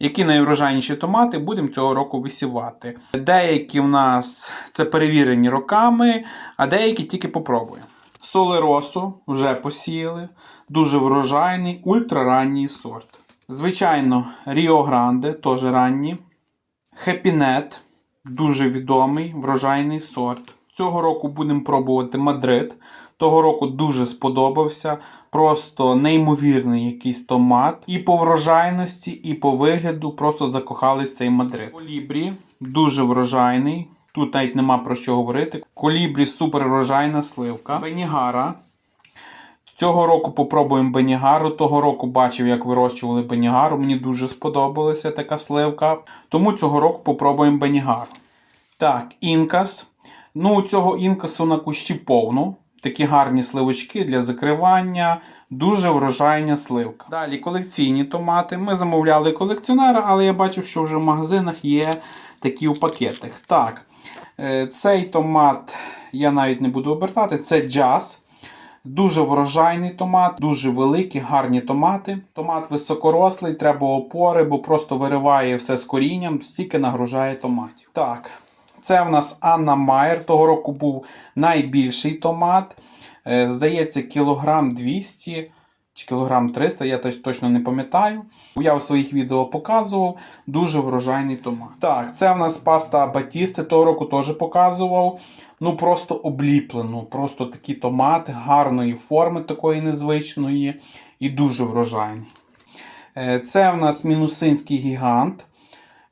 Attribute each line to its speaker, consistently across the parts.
Speaker 1: які найврожайніші томати будемо цього року висівати. Деякі в нас це перевірені роками, а деякі тільки попробуємо. Солеросу вже посіяли, дуже врожайний, ультраранній сорт. Звичайно, Ріо Гранде теж ранні. Хепінет дуже відомий, врожайний сорт. Цього року будемо пробувати Мадрид. Того року дуже сподобався. Просто неймовірний якийсь томат. І по врожайності, і по вигляду просто закохались цей Мадрид. Колібрі дуже врожайний. Тут навіть нема про що говорити. Колібрі супер врожайна сливка. Бенігара. Цього року попробуємо Бенігару. Того року бачив, як вирощували Бенігару. Мені дуже сподобалася така сливка. Тому цього року попробуємо Бенігару. Так, інкас. Ну, у цього інкасу на кущі повно. Такі гарні сливочки для закривання. Дуже врожайна сливка. Далі колекційні томати. Ми замовляли колекціонера, але я бачив, що вже в магазинах є такі у пакетах. Так, е, цей томат я навіть не буду обертати. Це джаз. Дуже врожайний томат, дуже великі, гарні томати. Томат високорослий, треба опори, бо просто вириває все з корінням, стільки нагружає томатів. Так, це в нас Анна Майер. Того року був найбільший томат. Е, Здається, кілограм 200 чи кілограм 300, я точно не пам'ятаю. Я у своїх відео показував. Дуже врожайний томат. Так, це в нас паста Батісти. Того року теж показував. Ну просто обліплено. Просто такі томати гарної форми, такої незвичної і дуже врожайні. Е, Це в нас мінусинський гігант.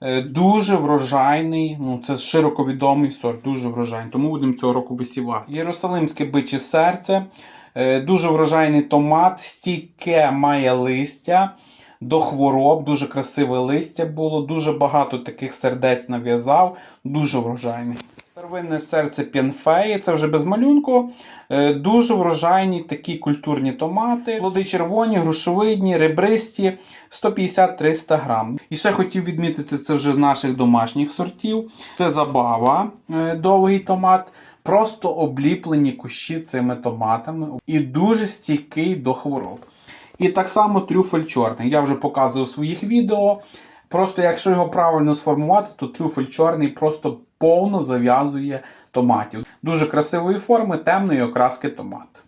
Speaker 1: Е, Дуже врожайний, ну це широко відомий сорт, дуже врожайний, тому будемо цього року висівати. Єрусалимське биче серце, е, дуже врожайний томат, стійке має листя до хвороб, дуже красиве листя було, дуже багато таких сердець нав'язав, дуже врожайний. Первинне серце п'янфеї, це вже без малюнку. Е, Дуже врожайні такі культурні томати. Плоди червоні, грушовидні, ребристі, 150-300 грам. І ще хотів відмітити, це вже з наших домашніх сортів. Це забава, е, довгий томат. Просто обліплені кущі цими томатами і дуже стійкий до хвороб. І так само трюфель чорний. Я вже показував у своїх відео. Просто якщо його правильно сформувати, то трюфель чорний просто повно зав'язує томатів. Дуже красивої форми, темної окраски томат.